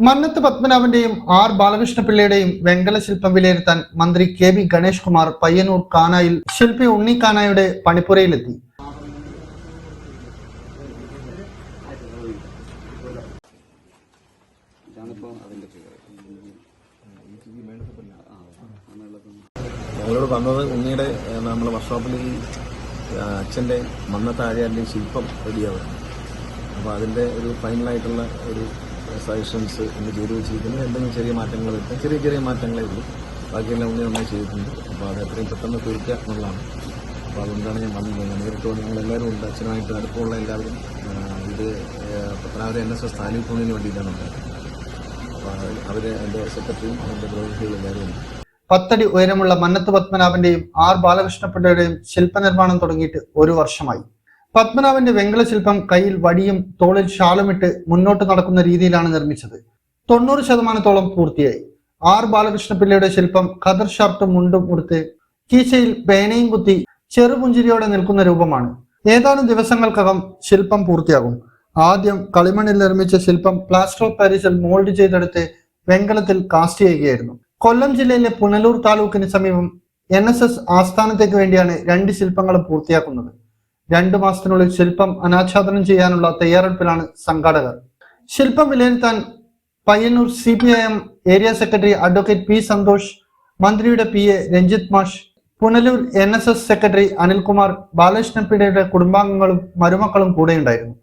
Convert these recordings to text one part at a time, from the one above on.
മന്നത്ത് പത്മനാഭന്റെയും ആർ ബാലകൃഷ്ണ ബാലകൃഷ്ണപിള്ളയുടെയും വെങ്കല ശില്പം വിലയിരുത്താൻ മന്ത്രി കെ വി ഗണേഷ് കുമാർ പയ്യന്നൂർ കാനായിൽ ശില്പി ഉണ്ണി കാനായുടെ പണിപ്പുരയിലെത്തി. ഞങ്ങളോട് വന്നത് ഉണ്ണിയുടെ നമ്മുടെ വർക്ക്ഷോപ്പിൽ ആ, അച്ഛന്റെ മന്നത്താഴാന്റെ ശില്പം റെഡിയാവുകയാണ് അപ്പോൾ അതിന്റെ ഒരു ഫൈനലായിട്ടുള്ള ഒരു സജഷൻസ് ഇന്ന് ചെയ്തു വെച്ചിരിക്കുന്നത് എന്തെങ്കിലും ചെറിയ മാറ്റങ്ങൾ വരുത്താം ചെറിയ ചെറിയ മാറ്റങ്ങളേ ഉള്ളൂ. ബാക്കിയെല്ലാം ഒന്നും നന്നായി ചെയ്തിട്ടുണ്ട്. അപ്പോൾ അത് എത്രയും പെട്ടെന്ന് തീർക്കുക എന്നുള്ളതാണ്. അപ്പോൾ അതുകൊണ്ടാണ് ഞാൻ വന്നത് നേരിട്ട് നിങ്ങളെല്ലാവരും ഉണ്ട്. അച്ഛനുമായിട്ട് അടുപ്പമുള്ള എല്ലാവരും ഇത് Pathanapuram N S S taluk യൂണിയന് വേണ്ടിയിട്ടാണ് അപ്പോൾ അവർ എന്റെ സെക്രട്ടറിയും എന്റെ പ്രതിനിധികളും എല്ലാവരും ഉണ്ട്. പത്തടി ഉയരമുള്ള മന്നത്ത് പത്മനാഭന്റെയും ആർ ബാലകൃഷ്ണപിള്ളയുടെയും ശില്പനിർമ്മാണം തുടങ്ങിയിട്ട് ഒരു വർഷമായി. പത്മനാഭന്റെ വെങ്കല ശില്പം കയ്യിൽ വടിയും തോളിൽ ഷാളുമിട്ട് മുന്നോട്ട് നടക്കുന്ന രീതിയിലാണ് നിർമ്മിച്ചത്. തൊണ്ണൂറ് ശതമാനത്തോളം പൂർത്തിയായി. ആർ ബാലകൃഷ്ണപിള്ളയുടെ ശില്പം ഖദർ ഷർട്ടും മുണ്ടും ഉടുത്ത് കീശയിൽ പേനയും കുത്തി ചെറുപുഞ്ചിരിയോടെ നിൽക്കുന്ന രൂപമാണ്. ഏതാനും ദിവസങ്ങൾക്കകം ശില്പം പൂർത്തിയാകും. ആദ്യം കളിമണ്ണിൽ നിർമ്മിച്ച ശില്പം പ്ലാസ്റ്റർ ഓഫ് പാരീസിൽ മോൾഡ് ചെയ്തെടുത്ത് വെങ്കലത്തിൽ കാസ്റ്റ് ചെയ്യുകയായിരുന്നു. കൊല്ലം ജില്ലയിലെ പുനലൂർ താലൂക്കിന് സമീപം എൻ ആസ്ഥാനത്തേക്ക് വേണ്ടിയാണ് രണ്ട് ശില്പങ്ങളും പൂർത്തിയാക്കുന്നത്. രണ്ടു മാസത്തിനുള്ളിൽ ശില്പം അനാച്ഛാദനം ചെയ്യാനുള്ള തയ്യാറെടുപ്പിലാണ് സംഘാടകർ. ശില്പം വിലയിരുത്താൻ Payyanur C P I M area secretary advocate P Santhosh മന്ത്രിയുടെ പി എ രഞ്ജിത്ത് മാഷ് Punalur N S S secretary Anilkumar Balakrishnan പിള്ളയുടെ കുടുംബാംഗങ്ങളും മരുമക്കളും കൂടെയുണ്ടായിരുന്നു.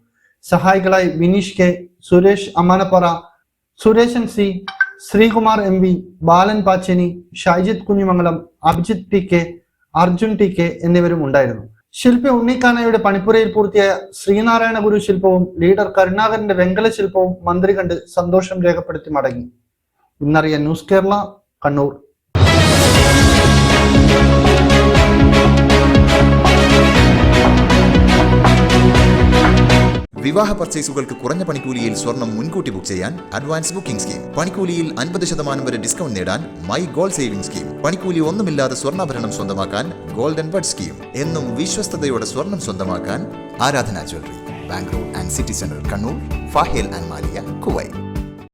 സഹായികളായി Vineesh K Suresh Ammanappara Suresan C Sreekumar M V Balan Pacheni Shaijith Kunhimangalam Abhijith T K Arjun T K എന്നിവരും ഉണ്ടായിരുന്നു. ശില്പി ഉണ്ണിക്കാനയുടെ പണിപ്പുരയിൽ പൂർത്തിയായ ശ്രീനാരായണ ഗുരു ശില്പവും ലീഡർ കരുണാകരന്റെ വെങ്കല ശില്പവും മന്ത്രി കണ്ട് സന്തോഷം രേഖപ്പെടുത്തി മടങ്ങി. ഇന്നറിയ ന്യൂസ് കേരള കണ്ണൂർ. വിവാഹ പർച്ചേസുകൾക്ക് കുറഞ്ഞ പണിക്കൂലിയിൽ സ്വർണം മുൻകൂട്ടി ബുക്ക് ചെയ്യാൻ അഡ്വാൻസ് ബുക്കിംഗ് സ്കീം പണിക്കൂലിയിൽ അൻപത് ശതമാനം വരെ ഡിസ്കൗണ്ട് നേടാൻ മൈ ഗോൾഡ് സേവിംഗ് സ്കീം പണിക്കൂലി ഒന്നുമില്ലാതെ സ്വർണാഭരണം സ്വന്തമാക്കാൻ ഗോൾഡൻ ബഡ് സ്കീം എന്നും വിശ്വസ്തയോടെ സ്വർണം സ്വന്തമാക്കാൻ Aradhana jewellery. Bangalore and city central Kannur Fahaheel and Maliya Kuwait